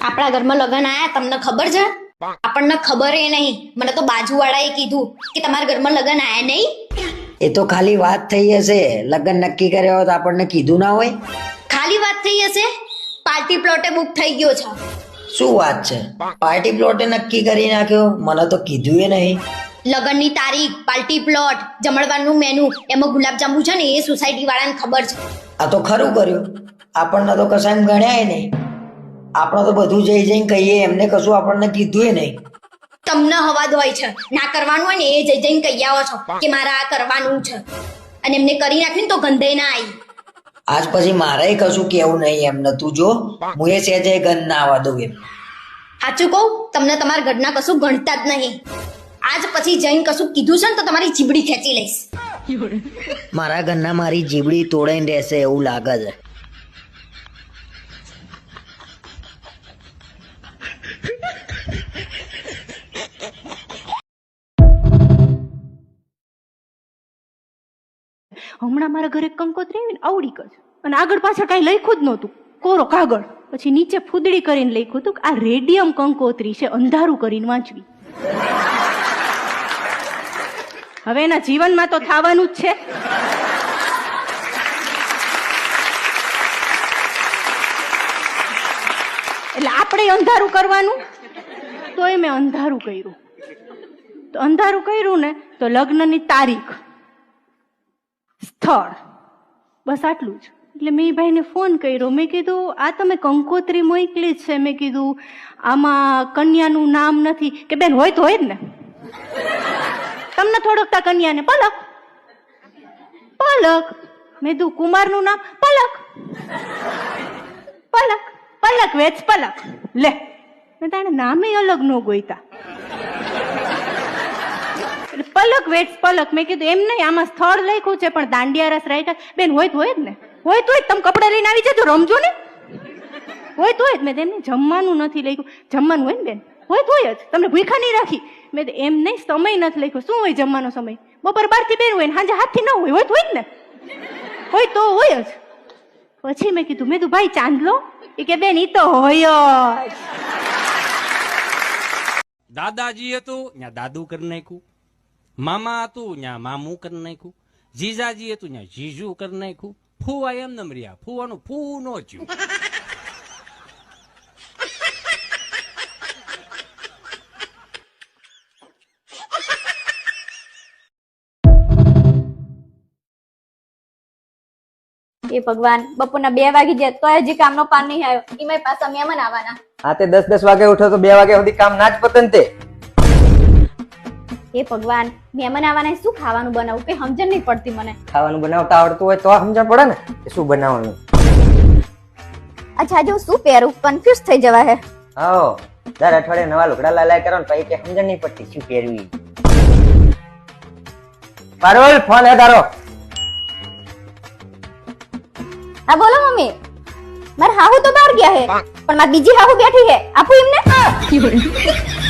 આપણા ઘરમાં લગ્ન આયા તમને ખબર છે? આપણને ખબર એ નહીં. મને તો બાજુવાળાએ કીધું કે તમારા ઘરમાં લગ્ન આયા નહીં. એ તો ખાલી વાત થઈ હશે. લગ્ન નક્કી કર્યા હોય તો આપણને કીધું ના હોય. ખાલી વાત થઈ હશે? પાર્ટી પ્લોટે બુક થઈ ગયો છે. શું વાત છે? પાર્ટી પ્લોટે નક્કી કરી નાખ્યો? મને તો કીધું એ નહીં. લગ્નની તારીખ પાર્ટી પ્લોટ જમણવારનું મેનુ એમાં ગુલાબજાંબુ છે ને એ સોસાયટી વાળાને ખબર છે. આ તો ખરું કર્યું. આપણને તો કશા એમ ગણ્યાય નહીં. આપણે તો બધું જઈ જઈને કહીએ એમને કશું આપણને કીધું એ નહીં. તમને હવાદ હોય છે. ના કરવાનું હોય ને એ જઈ જઈને કહી આવો છો કે મારે આ કરવાનું છે. અને એમને કરી નાખ્યું તો ગંધે ના આવી. આજ પછી મારે કશું કેવું નહીં એમને. તું જો હું એ સહેજે ગંધ ના આવવા દઉં એમ સાચું કહું તમને તમારા ઘરના કશું ગણતા જ નહીં. આજ પછી જઈને કશું કીધું છે ને તો તમારી જીબડી ખેંચી લઈશ. મારા ઘરના મારી જીબડી તોડાઈને રહેશે એવું લાગે છે. હમણાં મારા ઘરે કંકોત્રી આવીને આવડી જ અને આગળ પાછળ કાંઈ લખ્યું જ નહોતું. કોરો કાગળ. પછી નીચે ફૂદડી કરીને લખ્યું હતું કે આ રેડિયમ કંકોત્રી છે, અંધારું કરીને વાંચવી. હવે એના જીવનમાં તો થવાનું જ છે. એટલે આપણે અંધારું કરવાનું? તો એ મેં અંધારું કર્યું. તો અંધારું કર્યું ને, તો લગ્નની તારીખ. સ્થળ. બસ આટલું જ. એટલે મેં ભાઈને ફોન કર્યો. મેં કીધું, આ તમે કંકોત્રી મોકલી છે. મેં કીધું, આમાં કન્યાનું નામ નથી. કે બેન, હોય તો હોય જ ને. તમને થોડોક તા કન્યાને પલક. પલક. મેં કીધું, કુમારનું નામ પલક. પલક. પલક વેચ, પલક. લે. મેં તાણે નામે અલગ ન ગોઈતા પલક વેટ્સ પલક. મેં કીધું, એમ નહીં, આમાં સ્થળ લખ્યું છે, પણ દાંડિયા રસ રાઈટ બેન, હોય તો હોય જ ને. હોય તો. તમે કપડાં લઈને આવી જજો, રમજો ને. હોય તો હોય જ. મેં તેમને જમવાનું નથી લખ્યું. જમવાનું હોય ને, બેન? હોય તો હોય જ. તમને ભૂખા નહીં રાખી. મેં એમ નહીં, સમય નથી લખ્યો. શું હોય જમવાનો સમય? બપોર બારથી બેન હોય ને, સાંજે હાથથી ન હોય. હોય તો હોય જ ને. હોય તો હોય જ. પછી મેં કીધું, મેં તું ભાઈ, ચાંદલો? એ કે, બેન, ઈ તો હોય જ. હતું, ત્યાં દાદુ કરી નાખ્યું. મામા હતું ત્યાં મામું કરી નાખ્યું. જીજાજી હતું ત્યાં જીજુ કરી નાખ્યું. ફૂવા એમ નમ રહ્યા. ફૂવાનું ફૂ નો થયું. એ ભગવાન બપોરના બે વાગી જાય તો હજી કામનો પાન નહીં આવ્યો. એમાં પાછા મહેમાન આવવાના. હા તે દસ દસ વાગે ઉઠો તો બે વાગ્યા સુધી કામ ના જ પતન તે. એ ભગવાન મહેમાન આવવાના શું ખાવાનું બનાવું? કે સમજણ નહીં પડતી મને. ખાવાનું બનાવતા આવડતું હોય તો સમજણ પડે ને? કે શું બનાવવાનું? અચ્છા જો શું પહેરું? કન્ફ્યુઝ થઈ જવા હે. હા દર અઠવાડિયે નવા લુગડા લાલાય કરો ને પછી કે સમજણ નહીં પડતી શું પહેરવી પારોલ ફોન હે તારો. હા બોલો મમ્મી. મારે હાહુ તો બહાર ગયા હે. પણ મારી બીજી હાહુ બેઠી હે. આપું એમને?